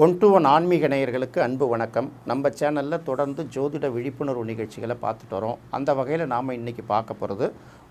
One to one ஆன்மீக நேயர்களுக்கு அன்பு வணக்கம். நம்ம சேனலில் தொடர்ந்து ஜோதிட விழிப்புணர்வு நிகழ்ச்சிகளை பார்த்துட்டு வரோம். அந்த வகையில் நாம் இன்றைக்கி பார்க்க போகிறது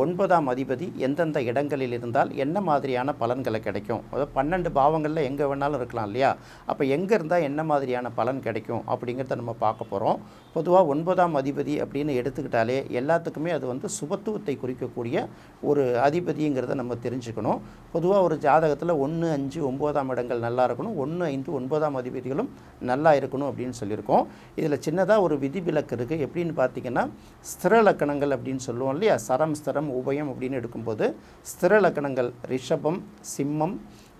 ஒன்பதாம் அதிபதி எந்தெந்த இடங்களில் இருந்தால் என்ன மாதிரியான பலன்களை கிடைக்கும்? அதாவது பன்னெண்டு பாவங்களில் எங்கே வேணாலும் இருக்கலாம் இல்லையா? அப்போ எங்கே இருந்தால் என்ன மாதிரியான பலன் கிடைக்கும்? அப்படிங்கிறத நம்ம பார்க்க போகிறோம் பொதுவாக ஒன்பதாம் அதிபதி அப்படின்னு எடுத்துக்கிட்டாலே எல்லாத்துக்குமே அது வந்து சுபத்துவத்தை குறிக்கக்கூடிய ஒரு அதிபதிங்கிறத நம்ம தெரிஞ்சுக்கணும். பொதுவாக ஒரு ஜாதகத்தில் ஒன்று அஞ்சு ஒன்பதாம் இடங்கள் நல்லா இருக்கணும். ஒன்று ஐந்து ஒன்பதாம் அதிபதிகளும் நல்லா இருக்கணும் அப்படின்னு சொல்லியிருக்கோம். இதில் சின்னதாக ஒரு விதிவிலக்கு இருக்குது எப்படின்னு பார்த்தீங்கன்னா ஸ்திர லக்கணங்கள் அப்படின்னு சொல்லுவோம் இல்லையா? சரம் ஸ்திரம் உபயம் அப்படின்னு எடுக்கும்போது ஸ்திர லக்கணங்கள் ரிஷபம் சிம்மம்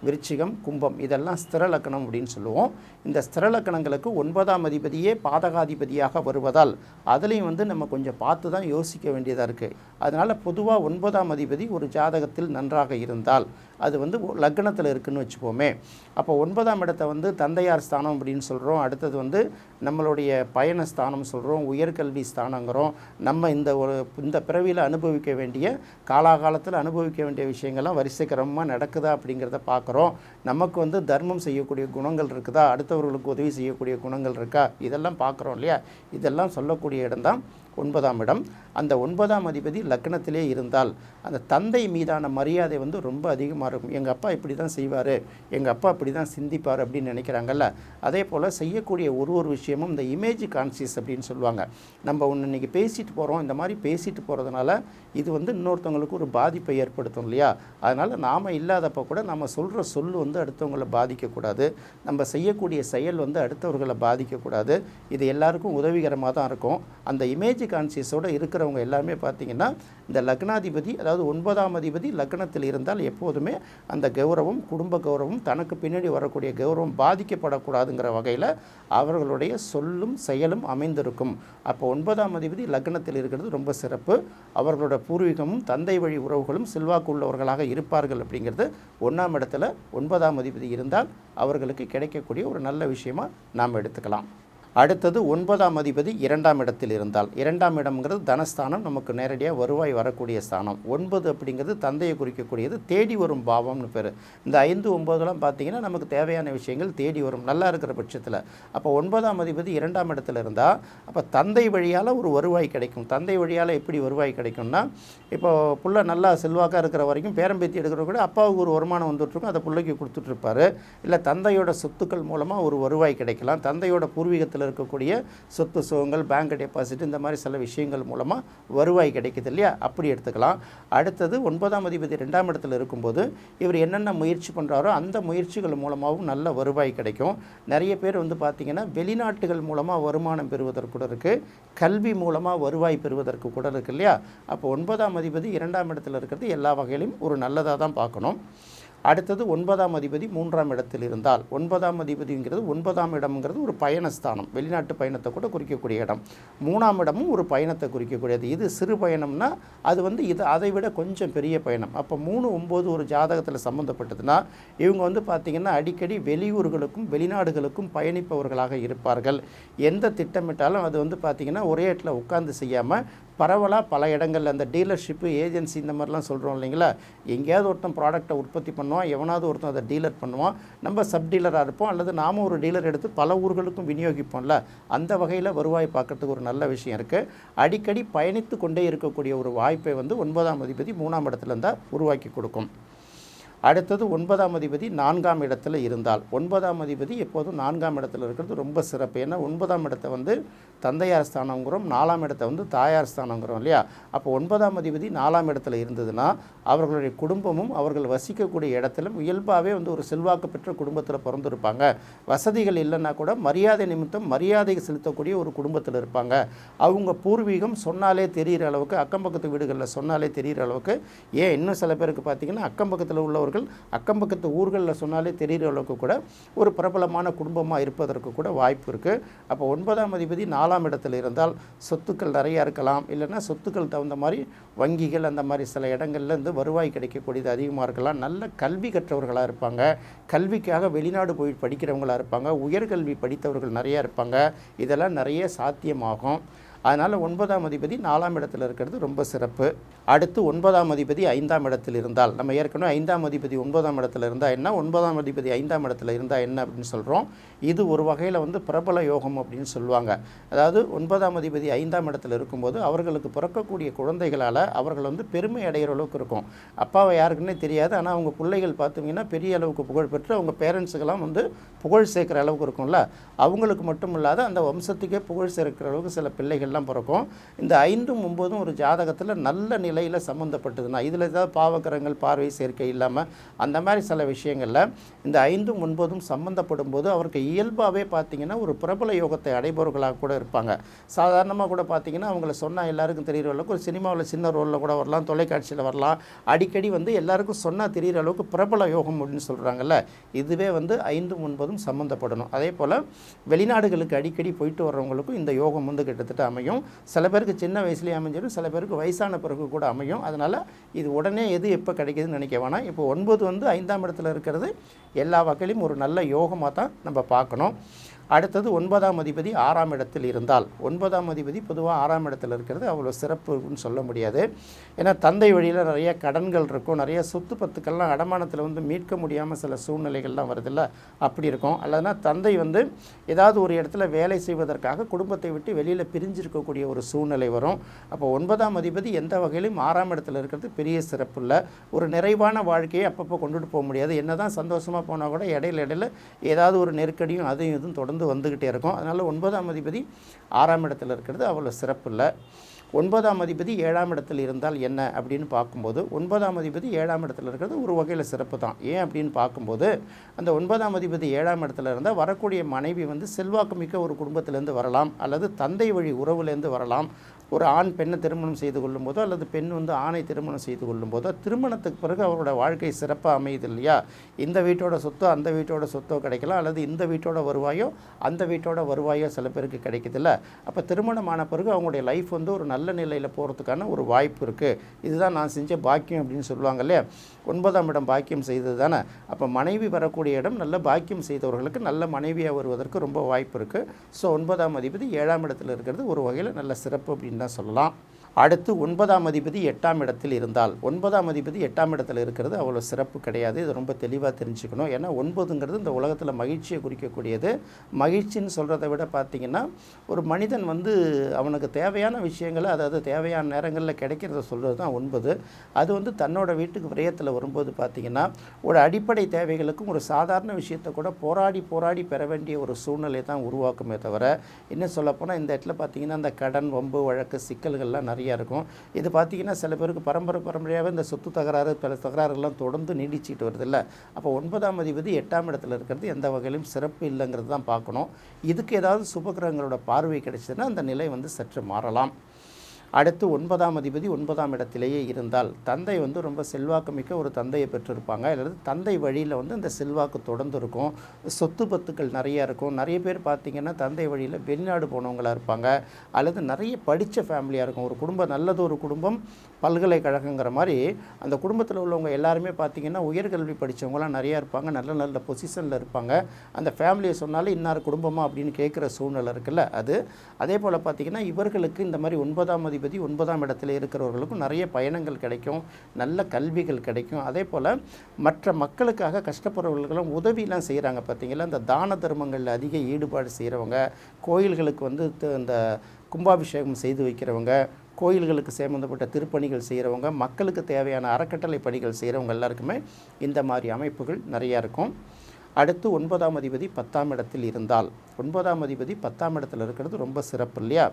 விருச்சிகம் கும்பம் இதெல்லாம் ஸ்திர லக்கணம் அப்படின்னு சொல்லுவோம். இந்த ஸ்திர லக்கணங்களுக்கு ஒன்பதாம் அதிபதியே பாதகாதிபதியாக வருவதால் அதுலேயும் வந்து நம்ம கொஞ்சம் பார்த்து தான் யோசிக்க வேண்டியதாக இருக்குது அதனால் பொதுவாக ஒன்பதாம் அதிபதி ஒரு ஜாதகத்தில் நன்றாக இருந்தால் அது வந்து லக்னத்தில் இருக்குதுன்னு வச்சுப்போமே. அப்போ ஒன்பதாம் இடத்த வந்து தந்தையார் ஸ்தானம் அப்படின்னு சொல்கிறோம் அடுத்தது வந்து நம்மளுடைய பயண ஸ்தானம் சொல்கிறோம் உயர்கல்வி ஸ்தானங்கிறோம். நம்ம இந்த ஒரு இந்த பிறவியில் அனுபவிக்க வேண்டிய காலாகாலத்தில் அனுபவிக்க வேண்டிய விஷயங்கள்லாம் வரிசைக்கிரமமாக நடக்குதா அப்படிங்கிறத பார்க்குறோம். நமக்கு வந்து தர்மம் செய்யக்கூடிய குணங்கள் இருக்குதா? அடுத்தவர்களுக்கு உதவி செய்யக்கூடிய குணங்கள் இருக்கா? இதெல்லாம் பார்க்குறோம் இல்லையா? இதெல்லாம் சொல்லக்கூடிய இடம்தான் ஒன்பதாம் இடம். அந்த ஒன்பதாம் அதிபதி லக்னத்திலே இருந்தால் அந்த தந்தை மீதான மரியாதை வந்து ரொம்ப அதிகமாக இருக்கும். எங்கள் அப்பா இப்படி தான் செய்வார் எங்கள் அப்பா இப்படி தான் சிந்திப்பார் அப்படின்னு நினைக்கிறாங்கல்ல. அதே போல் செய்யக்கூடிய ஒரு ஒரு விஷயமும் இந்த இமேஜ் கான்சியஸ் அப்படின்னு சொல்லுவாங்க. நம்ம ஒன்று இன்றைக்கி பேசிட்டு போகிறோம் இந்த மாதிரி பேசிட்டு போகிறதுனால இது வந்து இன்னொருத்தவங்களுக்கு ஒரு பாதிப்பை ஏற்படுத்தும் இல்லையா? அதனால் நாம் இல்லாதப்போ கூட நம்ம சொல்கிற சொல் வந்து அடுத்தவங்களை பாதிக்கக்கூடாது நம்ம செய்யக்கூடிய செயல் வந்து அடுத்தவர்களை பாதிக்கக்கூடாது இது எல்லாருக்கும் உதவிகரமாக தான் இருக்கும். அந்த இமேஜ் கான்சியஸோடு இருக்கிறவங்க எல்லாருமே பார்த்திங்கன்னா இந்த லக்னாதிபதி அதாவது ஒன்பதாம் அதிபதி லக்னத்தில் இருந்தால் எப்போதுமே அந்த கௌரவம் குடும்ப கௌரவம் தனக்கு பின்னாடி வரக்கூடிய கௌரவம் பாதிக்கப்படக்கூடாதுங்கிற வகையில் அவர்களுடைய சொல்லும் செயலும் அமைந்திருக்கும். அப்போ ஒன்பதாம் அதிபதி லக்னத்தில் இருக்கிறது ரொம்ப சிறப்பு. அவர்களோட பூர்வீகமும் தந்தை வழி உறவுகளும் செல்வாக்கு உள்ளவர்களாக இருப்பார்கள் அப்படிங்கிறது ஒன்றாம் இடத்துல ஒன்பதாம் அதிபதி இருந்தால் அவர்களுக்கு கிடைக்கக்கூடிய ஒரு நல்ல விஷயமா நாம் எடுத்துக்கலாம். அடுத்தது ஒன்பதாம் அதிபதி இரண்டாம் இடத்தில் இருந்தால். இரண்டாம் இடம்ங்கிறது தனஸ்தானம் நமக்கு நேரடியாக வருவாய் வரக்கூடிய ஸ்தானம். ஒன்பது அப்படிங்கிறது தந்தையை குறிக்கக்கூடியது தேடி வரும் பாவம்னு பேர். இந்த ஐந்து ஒன்பதுலாம் பார்த்தீங்கன்னா நமக்கு தேவையான விஷயங்கள் தேடி வரும். நல்லா இருக்கிற பட்சத்தில். அப்போ ஒன்பதாம் அதிபதி இரண்டாம் இடத்துல இருந்தால் அப்போ தந்தை வழியால் ஒரு வருவாய் கிடைக்கும். தந்தை வழியால் எப்படி வருவாய் கிடைக்கும்னா இப்போ புள்ள நல்லா செல்வாக்காக இருக்கிற வரைக்கும் பேரம்பேத்தி எடுக்கிற கூட அப்பாவுக்கு ஒரு வருமானம் வந்துட்டுருக்கும் அதை பிள்ளைக்கு கொடுத்துட்ருப்பாரு. இல்லை தந்தையோட சொத்துக்கள் மூலமாக ஒரு வருவாய் கிடைக்கலாம். தந்தையோட பூர்வீகத்தில் பக்கத்தில் இருக்கக்கூடிய சொத்து சுகங்கள் பேங்க் டெபாசிட் இந்த மாதிரி சில விஷயங்கள் மூலமாக வருவாய் கிடைக்குது இல்லையா? அப்படி எடுத்துக்கலாம். அடுத்தது ஒன்பதாம் அதிபதி ரெண்டாம் இடத்துல இருக்கும்போது இவர் என்னென்ன முயற்சி பண்ணுறாரோ அந்த முயற்சிகள் மூலமாகவும் நல்ல வருவாய் கிடைக்கும். நிறைய பேர் வந்து பார்த்திங்கன்னா வெளிநாட்டுகள் மூலமாக வருமானம் பெறுவதற்கு கூட இருக்குது கல்வி மூலமாக வருவாய் பெறுவதற்கு கூட இருக்குது இல்லையா? அப்போ ஒன்பதாம் அதிபதி இரண்டாம் இடத்துல இருக்கிறது எல்லா வகையிலும் ஒரு நல்லதாக தான் பார்க்கணும். அடுத்தது ஒன்பதாம் அதிபதி மூன்றாம் இடத்தில் இருந்தால். ஒன்பதாம் அதிபதிங்கிறது ஒன்பதாம் இடம்ங்கிறது ஒரு பயணஸ்தானம். வெளிநாட்டு பயணத்தை கூட குறிக்கக்கூடிய இடம். மூணாம் இடமும் ஒரு பயணத்தை குறிக்கக்கூடியது. இது சிறு பயணம்னா அது வந்து இது அதை விட கொஞ்சம் பெரிய பயணம். அப்போ மூணு ஒம்பது ஒரு ஜாதகத்தில் சம்மந்தப்பட்டதுன்னா இவங்க வந்து பார்த்திங்கன்னா அடிக்கடி வெளியூர்களுக்கும் வெளிநாடுகளுக்கும் பயணிப்பவர்களாக இருப்பார்கள். எந்த திட்டமிட்டாலும் அது வந்து பார்த்திங்கன்னா ஒரே இடத்துல உட்கார்ந்து செய்யாமல் பரவலாக பல இடங்களில் அந்த டீலர்ஷிப்பு ஏஜென்சி இந்த மாதிரிலாம் சொல்கிறோம் இல்லைங்களா? எங்கேயாவது ஒருத்தன் ப்ராடக்ட்டை உற்பத்தி பண்ணுவான் எவனாவது ஒருத்தன் அதை டீலர் பண்ணுவான். நம்ம சப் டீலராக இருப்போம் அல்லது நாம ஒரு டீலர் எடுத்து பல ஊர்களுக்கும் விநியோகிப்போம்ல? அந்த வகையில் வருவாய் பார்க்கறதுக்கு ஒரு நல்ல விஷயம் இருக்குது அடிக்கடி பயணித்து கொண்டே இருக்கக்கூடிய ஒரு வாய்ப்பை வந்து ஒன்பதாம் அதிபதி மூணாம் இடத்துல இருந்தால் உருவாக்கி கொடுக்கும். அடுத்தது ஒன்பதாம் அதிபதி நான்காம் இடத்துல இருந்தால். ஒன்பதாம் அதிபதி எப்போதும் நான்காம் இடத்துல இருக்கிறது ரொம்ப சிறப்பு. ஏன்னா ஒன்பதாம் இடத்த வந்து தந்தையார் ஸ்தானங்கிறோம் நாலாம் இடத்த வந்து தாயார் ஸ்தானங்கிறோம் இல்லையா? அப்போ ஒன்பதாம் அதிபதி நாலாம் இடத்துல இருந்ததுன்னா அவர்களுடைய குடும்பமும் அவர்கள் வசிக்கக்கூடிய இடத்துல இயல்பாகவே வந்து ஒரு செல்வாக்கு பெற்ற குடும்பத்தில் பிறந்திருப்பாங்க. வசதிகள் இல்லைன்னா கூட மரியாதை நிமித்தம் மரியாதை செலுத்தக்கூடிய ஒரு குடும்பத்தில் இருப்பாங்க. அவங்க பூர்வீகம் சொன்னாலே தெரிகிற அளவுக்கு அக்கம் பக்கத்து வீடுகளில் சொன்னாலே தெரிகிற அளவுக்கு ஏன் இன்னும் சில பேருக்கு பார்த்தீங்கன்னா அக்கம் பக்கத்தில் அவர்கள் அக்கம் பக்கத்து ஊர்களில் சொன்னாலே தெரிகிற அளவுக்கு கூட ஒரு பிரபலமான குடும்பமாக இருப்பதற்கு கூட வாய்ப்பு இருக்குது அப்போ ஒன்பதாம் அதிபதி நாலாம் இடத்துல இருந்தால் சொத்துக்கள் நிறையா இருக்கலாம். இல்லைன்னா சொத்துக்கள் தகுந்த மாதிரி வங்கிகள் அந்த மாதிரி சில இடங்கள்லேருந்து வருவாய் கிடைக்கக்கூடியது அதிகமாக இருக்கலாம். நல்ல கல்வி கற்றவர்களாக இருப்பாங்க. கல்விக்காக வெளிநாடு போய் படிக்கிறவங்களா இருப்பாங்க. உயர்கல்வி படித்தவர்கள் நிறையா இருப்பாங்க. இதெல்லாம் நிறைய சாத்தியமாகும். அதனால் ஒன்பதாம் அதிபதி நாலாம் இடத்துல இருக்கிறது ரொம்ப சிறப்பு. அடுத்து ஒன்பதாம் அதிபதி ஐந்தாம் இடத்தில் இருந்தால் நம்ம ஏற்கனவே ஐந்தாம் அதிபதி ஒன்பதாம் இடத்துல இருந்தால் என்ன? ஒன்பதாம் அதிபதி ஐந்தாம் இடத்துல இருந்தால் என்ன அப்படின்னு சொல்கிறோம் இது ஒரு வகையில் வந்து பிரபல யோகம் அப்படின்னு சொல்லுவாங்க. அதாவது ஒன்பதாம் அதிபதி ஐந்தாம் இடத்துல இருக்கும்போது அவர்களுக்கு பிறக்கக்கூடிய குழந்தைகளால் அவர்கள் வந்து பெருமை அடைகிற அளவுக்கு இருக்கும். அப்பாவை யாருக்குன்னே தெரியாது. ஆனால் அவங்க பிள்ளைகள் பார்த்தீங்கன்னா பெரிய அளவுக்கு புகழ் பெற்று அவங்க பேரண்ட்ஸுக்கெல்லாம் வந்து புகழ் சேர்க்குற அளவுக்கு இருக்கும்ல. அவங்களுக்கு மட்டும் இல்லாத அந்த வம்சத்துக்கே புகழ் சேர்க்கிற அளவுக்கு சில பிள்ளைகள் எல்லாம் பிறக்கும். இந்த ஐந்தும் ஒம்பதும் ஒரு ஜாதகத்தில் நல்ல நிலையில் சம்மந்தப்பட்டதுன்னா இதில் ஏதாவது பாவகரங்கள் பார்வை சேர்க்கை இல்லாமல் அந்த மாதிரி சில விஷயங்களில் இந்த ஐந்தும் ஒன்பதும் சம்மந்தப்படும் போது அவருக்கு இயல்பாகவே பார்த்தீங்கன்னா ஒரு பிரபல யோகத்தை அடைபவர்களாக கூட இருப்பாங்க. சாதாரணமாக கூட பார்த்தீங்கன்னா அவங்கள சொன்னால் எல்லாருக்கும் தெரிகிற அளவுக்கு ஒரு சினிமாவில் சின்ன ரோலில் கூட வரலாம் தொலைக்காட்சியில் வரலாம். அடிக்கடி வந்து எல்லாருக்கும் சொன்னால் தெரிகிற அளவுக்கு பிரபல யோகம் அப்படின்னு சொல்கிறாங்கல்ல இதுவே வந்து ஐந்தும் ஒன்பதும் சம்மந்தப்படணும் அதே போல் வெளிநாடுகளுக்கு அடிக்கடி போயிட்டு வர்றவங்களுக்கும் இந்த யோகம் வந்து கிட்டத்தட்ட அமையும் சில பேருக்கு சின்ன வயசுலேயே அமைஞ்சிடும். சில பேருக்கு வயசான பிறகு கூட அமையும். அதனால் இது உடனே எது எப்போ கிடைக்குதுன்னு நினைக்க வேணாம். இப்போ ஒன்பது வந்து ஐந்தாம் இடத்துல இருக்கிறது. எல்லா வகையிலும் ஒரு நல்ல யோகமாக தான் நம்ம பார்க்கணும். அடுத்தது ஒன்பதாம் அதிபதி ஆறாம் இடத்தில் இருந்தால். ஒன்பதாம் அதிபதி பொதுவாக ஆறாம் இடத்துல இருக்கிறது அவ்வளோ சிறப்புன்னு சொல்ல முடியாது. ஏன்னா தந்தை வழியில் நிறைய கடன்கள் இருக்கும். நிறைய சொத்து பத்துக்கள்லாம் அடமானத்தில் வந்து மீட்க முடியாமல் சில சூழ்நிலைகள்லாம் வருதில்ல? அப்படி இருக்கும். அல்லதுனா தந்தை வந்து ஏதாவது ஒரு இடத்துல வேலை செய்வதற்காக குடும்பத்தை விட்டு வெளியில் பிரிஞ்சிருக்கக்கூடிய ஒரு சூழ்நிலை வரும். அப்போ ஒன்பதாம் அதிபதி எந்த வகையிலும் ஆறாம் இடத்துல இருக்கிறது பெரிய சிறப்பு இல்லை ஒரு நிறைவான வாழ்க்கையை அப்பப்போ கொண்டுட்டு போக முடியாது. என்ன தான் சந்தோஷமாக போனால் கூட இடையில இடையில ஏதாவது ஒரு நெருக்கடியும் அதையும் இதுவும் தொடர்ந்து வந்துக்கிட்டே இருக்கும். அதனால் ஒன்பதாம் அதிபதி ஆறாம் இடத்துல இருக்கிறது அவ்வளோ சிறப்பு இல்லை. ஒன்பதாம் அதிபதி ஏழாம் இடத்தில் இருந்தால் என்ன அப்படின்னு பார்க்கும்போது ஒன்பதாம் அதிபதி ஏழாம் இடத்துல இருக்கிறது ஒரு வகையில் சிறப்பு தான். ஏன் அப்படின்னு பார்க்கும்போது அந்த ஒன்பதாம் அதிபதி ஏழாம் இடத்துல இருந்தால் வரக்கூடிய மனைவி வந்து செல்வாக்குமிக்க ஒரு குடும்பத்திலேருந்து வரலாம் அல்லது தந்தை வழி உறவுலேருந்து வரலாம். ஒரு ஆண் பெண்ணை திருமணம் செய்து கொள்ளும்போதோ அல்லது பெண் வந்து ஆணை திருமணம் செய்து கொள்ளும்போதோ திருமணத்துக்கு பிறகு அவரோட வாழ்க்கை சிறப்பாக அமையுது இல்லையா? இந்த வீட்டோட சொத்தோ அந்த வீட்டோட சொத்தோ கிடைக்கலாம் அல்லது இந்த வீட்டோட வருவாயோ அந்த வீட்டோட வருவாயோ சில பேருக்கு கிடைக்குதுல்ல அப்போ திருமணம் ஆன பிறகு அவங்களுடைய லைஃப் வந்து ஒரு நல்ல நல்ல நிலையில் போகிறதுக்கான ஒரு வாய்ப்பு இருக்குது இதுதான் நான் செஞ்ச பாக்கியம் அப்படின்னு சொல்லுவாங்க இல்லையா? ஒன்பதாம் இடம் பாக்கியம் செய்தது தானே? அப்போ மனைவி வரக்கூடிய இடம் நல்ல பாக்கியம் செய்தவர்களுக்கு நல்ல மனைவியாக வருவதற்கு ரொம்ப வாய்ப்பு இருக்குது ஸோ ஒன்பதாம் அதிபதி ஏழாம் இடத்துல இருக்கிறது ஒரு வகையில் நல்ல சிறப்பு அப்படின்னு தான் சொல்லலாம். அடுத்து ஒன்பதாம் அதிபதி எட்டாம் இடத்தில் இருந்தால். ஒன்பதாம் அதிபதி எட்டாம் இடத்தில் இருக்கிறது அவ்வளோ சிறப்பு கிடையாது. இது ரொம்ப தெளிவாக தெரிஞ்சுக்கணும். ஏன்னா ஒன்பதுங்கிறது இந்த உலகத்தில் மகிழ்ச்சியை குறிக்கக்கூடியது. மகிழ்ச்சின்னு சொல்கிறத விட பார்த்திங்கன்னா ஒரு மனிதன் வந்து அவனுக்கு தேவையான விஷயங்களை அதாவது தேவையான நேரங்களில் கிடைக்கிறத சொல்கிறது தான் ஒன்பது. அது வந்து தன்னோட வீட்டுக்கு விரயத்தில் வரும்போது பார்த்திங்கன்னா ஒரு அடிப்படை தேவைகளுக்கும் ஒரு சாதாரண விஷயத்தை கூட போராடி போராடி பெற வேண்டிய ஒரு சூழ்நிலை தான் உருவாக்குமே தவிர இன்னும் சொல்லப்போனால் இந்த இடத்துல பார்த்திங்கன்னா அந்த கடன் வம்பு வழக்கு சிக்கல்கள்லாம் நிறைய இருக்கும். இது பார்த்திங்கன்னா சில பேருக்கு பரம்பரை பரம்பரையாகவே இந்த சொத்து தகராறு பல தகராறுகள்லாம் தொடர்ந்து நீடிச்சிட்டு வருது இல்லை அப்போ ஒன்பதாம் அதிபதி எட்டாம் இடத்துல இருக்கிறது எந்த வகையிலும் சிறப்பு இல்லைங்கிறது தான் பார்க்கணும். இதுக்கு ஏதாவது சுபகிரகங்களோட பார்வை கிடைச்சதுன்னா அந்த நிலை வந்து சற்று மாறலாம். அடுத்து ஒன்பதாம் அதிபதி ஒன்பதாம் இடத்திலேயே இருந்தால் தந்தை வந்து ரொம்ப செல்வாக்கு மிக்க ஒரு தந்தையை பெற்றிருப்பாங்க. அல்லது தந்தை வழியில் வந்து அந்த செல்வாக்கு தொடர்ந்து இருக்கும் சொத்து பத்துக்கள் நிறையா இருக்கும். நிறைய பேர் பார்த்திங்கன்னா தந்தை வழியில் வெளிநாடு போனவங்களாக இருப்பாங்க. அல்லது நிறைய படித்த ஃபேமிலியாக இருக்கும். ஒரு குடும்பம் நல்லது ஒரு குடும்பம் பல்கலைக்கழகங்கிற மாதிரி அந்த குடும்பத்தில் உள்ளவங்க எல்லாருமே பார்த்திங்கன்னா உயர்கல்வி படித்தவங்களாம் நிறையா இருப்பாங்க. நல்ல நல்ல பொசிஷனில் இருப்பாங்க. அந்த ஃபேமிலியை சொன்னாலும் இன்னார் குடும்பமா அப்படின்னு கேட்குற சூழ்நிலை இருக்குல்ல அது. அதே போல் பார்த்திங்கன்னா இவர்களுக்கு இந்த மாதிரி ஒன்பதாம் அதிபதி ஒன்பதாம் இடத்துல இருக்கிறவர்களுக்கும் நிறைய பயணங்கள் கிடைக்கும் நல்ல கல்விகள் கிடைக்கும். அதே போல் மற்ற மக்களுக்காக கஷ்டப்படுறவர்களுக்கெல்லாம் உதவிலாம் செய்கிறாங்க பார்த்தீங்களா? இந்த தான தர்மங்களில் அதிக ஈடுபாடு செய்கிறவங்க கோயில்களுக்கு வந்து த- இந்த கும்பாபிஷேகம் செய்து வைக்கிறவங்க கோயில்களுக்கு சம்மந்தப்பட்ட திருப்பணிகள் செய்கிறவங்க மக்களுக்கு தேவையான அறக்கட்டளை பணிகள் செய்கிறவங்க எல்லாருக்குமே இந்த மாதிரி அமைப்புகள் நிறையா இருக்கும். அடுத்து ஒன்பதாம் அதிபதி பத்தாம் இடத்தில் இருந்தால். ஒன்பதாம் அதிபதி பத்தாம் இடத்துல இருக்கிறது ரொம்ப சிறப்பு இல்லையா?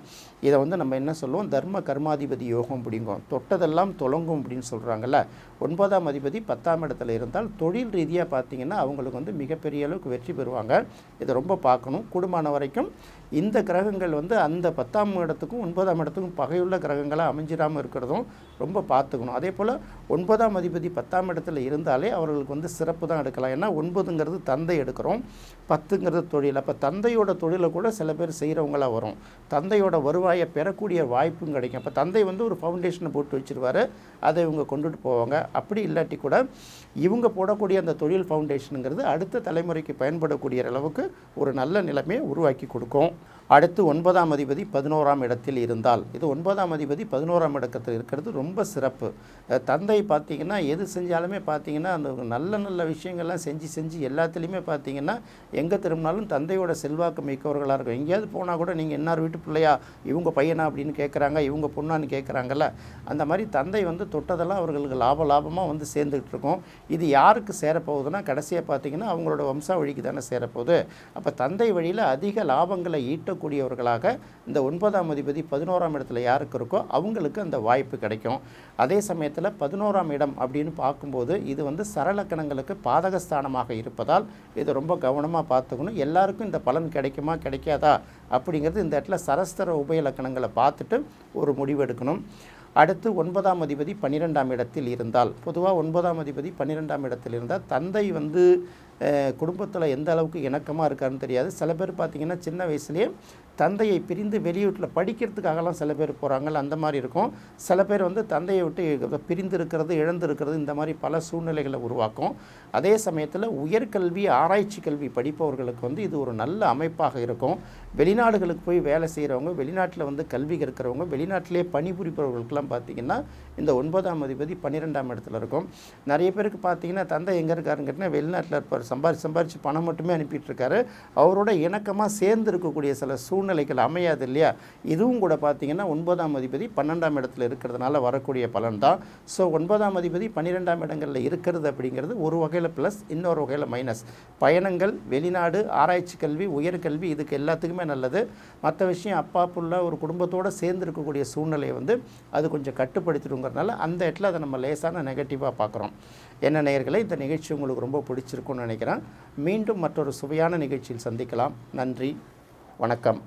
இதை வந்து நம்ம என்ன சொல்லுவோம்? தர்ம கர்மாதிபதி யோகம் அப்படிங்கும் தொட்டதெல்லாம் தொலங்கும் அப்படின்னு சொல்கிறாங்கல்ல ஒன்பதாம் அதிபதி பத்தாம் இடத்துல இருந்தால் தொழில் ரீதியாக பார்த்தீங்கன்னா அவங்களுக்கு வந்து மிகப்பெரிய அளவுக்கு வெற்றி பெறுவாங்க. இதை ரொம்ப பார்க்கணும். கூடுமான வரைக்கும் இந்த கிரகங்கள் வந்து அந்த பத்தாம் இடத்துக்கும் ஒன்பதாம் இடத்துக்கும் பகையுள்ள கிரகங்களாக அமைஞ்சிடாமல் இருக்கிறதும் ரொம்ப பார்த்துக்கணும். அதே போல் ஒன்பதாம் அதிபதி பத்தாம் இடத்துல இருந்தாலே அவர்களுக்கு வந்து சிறப்பு தான் எடுக்கலாம். ஏன்னா ஒன்பதுங்கிறது தந்தை எடுக்கிறோம். பத்துங்கிறது தொழில். அப்போ தந்தையோட தொழிலை கூட சில பேர் செய்கிறவங்களாக வரும். தந்தையோட வருவாயை பெறக்கூடிய வாய்ப்பும் கிடைக்கும். அப்போ தந்தை வந்து ஒரு ஃபவுண்டேஷனை போட்டு வச்சிருவாரு. அதை இவங்க கொண்டுட்டு போவாங்க. அப்படி இல்லாட்டி கூட இவங்க போடக்கூடிய அந்த தொழில் ஃபவுண்டேஷனுங்கிறது அடுத்த தலைமுறைக்கு பயன்படக்கூடிய அளவுக்கு ஒரு நல்ல நிலைமையை உருவாக்கி கொடுக்கும். அடுத்து ஒன்பதாம் அதிபதி பதினோராம் இடத்தில் இருந்தால். இது ஒன்பதாம் அதிபதி பதினோராம் இடத்தில் இருக்கிறது ரொம்ப சிறப்பு. தந்தை பார்த்தீங்கன்னா எது செஞ்சாலுமே பார்த்தீங்கன்னா அந்த நல்ல நல்ல விஷயங்கள்லாம் செஞ்சு செஞ்சு எல்லாத்துலேயுமே பார்த்தீங்கன்னா எங்கே திரும்பினாலும் தந்தையோட செல்வாக்கு மிக்கவர்களாக இருக்கும். எங்கேயாவது போனால் கூட நீங்கள் என்னார் வீட்டு பிள்ளையா? இவங்க பையனா? அப்படின்னு கேட்குறாங்க இவங்க பொண்ணான்னு கேட்குறாங்கல்ல அந்த மாதிரி தந்தை வந்து தொட்டதெல்லாம் அவர்களுக்கு லாப லாபமாக வந்து சேர்ந்துக்கிட்டு இருக்கும். இது யாருக்கு சேரப்போகுதுன்னா கடைசியாக பார்த்தீங்கன்னா அவங்களோட வம்சாவழிக்கு தானே சேரப்போகுது. அப்போ தந்தை வழியில் அதிக லாபங்களை ஈட்ட இருக்கக்கூடியவர்களாக இந்த ஒன்பதாம் அதிபதி பதினோராம் இடத்துல யாருக்கு இருக்கோ அவங்களுக்கு அந்த வாய்ப்பு கிடைக்கும். அதே சமயத்தில் பதினோராம் இடம் அப்படின்னு பார்க்கும்போது இது வந்து சரலக்கணங்களுக்கு பாதகஸ்தானமாக இருப்பதால் இது ரொம்ப கவனமாக பார்த்துக்கணும். எல்லாருக்கும் இந்த பலன் கிடைக்குமா கிடைக்காதா அப்படிங்கிறது இந்த இடத்துல சரஸ்தர உபயலக்கணங்களை பார்த்துட்டு ஒரு முடிவு எடுக்கணும். அடுத்து ஒன்பதாம் அதிபதி பன்னிரெண்டாம் இடத்தில் இருந்தால் பொதுவாக ஒன்பதாம் அதிபதி பன்னிரெண்டாம் இடத்தில் இருந்தால் தந்தை வந்து குடும்பத்தில் எந்த அளவுக்கு இணக்கமாக இருக்காருன்னு தெரியாது. சில பேர் பார்த்திங்கன்னா சின்ன வயசுலேயே தந்தையை பிரிந்து வெளியூட்டில் படிக்கிறதுக்காகலாம் சில பேர் போகிறாங்கல்ல அந்த மாதிரி இருக்கும். சில பேர் வந்து தந்தையை விட்டு பிரிந்து இருக்கிறது இழந்து இருக்கிறது இந்த மாதிரி பல சூழ்நிலைகளை உருவாக்கும். அதே சமயத்தில் உயர்கல்வி ஆராய்ச்சி கல்வி படிப்பவர்களுக்கு வந்து இது ஒரு நல்ல அமைப்பாக இருக்கும். வெளிநாடுகளுக்கு போய் வேலை செய்கிறவங்க வெளிநாட்டில் வந்து கல்வி கற்கிறவங்க வெளிநாட்டிலே பணிபுரிபவர்களுக்கெல்லாம் பார்த்திங்கன்னா இந்த ஒன்பதாம் அதிபதி பன்னிரெண்டாம் இடத்துல இருக்கும். நிறைய பேருக்கு பார்த்தீங்கன்னா தந்தை எங்கே இருக்காருன்னு கேட்டிங்கன்னா வெளிநாட்டில் இருப்பார். சம்பாரிச்சு சம்பாதிச்சு பணம் மட்டுமே அனுப்பிட்டுருக்காரு. அவரோட இணக்கமாக சேர்ந்து இருக்கக்கூடிய சில சூழ்நிலைகள் அமையாது இல்லையா? இதுவும் கூட பார்த்தீங்கன்னா ஒன்பதாம் அதிபதி பன்னெண்டாம் இடத்துல இருக்கிறதுனால வரக்கூடிய பலன் தான் ஸோ ஒன்பதாம் அதிபதி பன்னிரெண்டாம் இடங்களில் இருக்கிறது அப்படிங்கிறது ஒரு வகையில் ப்ளஸ் இன்னொரு வகையில் மைனஸ் பயணங்கள் வெளிநாடு ஆராய்ச்சி கல்வி உயர்கல்வி இதுக்கு எல்லாத்துக்குமே நல்லது. மற்ற விஷயம் அப்பா புள்ள ஒரு குடும்பத்தோடு சேர்ந்து இருக்கக்கூடிய சூழ்நிலையை வந்து அது கொஞ்சம் கட்டுப்படுத்திடுங்கிறதுனால அந்த இடத்துல அதை நம்ம லேசான நெகட்டிவாக பார்க்குறோம். என்ன நேயர்களே இந்த நிகழ்ச்சி உங்களுக்கு ரொம்ப பிடிச்சிருக்கும்னு நினைக்கிறேன் மீண்டும் மற்றொரு சுவையான நிகழ்ச்சியில் சந்திக்கலாம். நன்றி. வணக்கம்.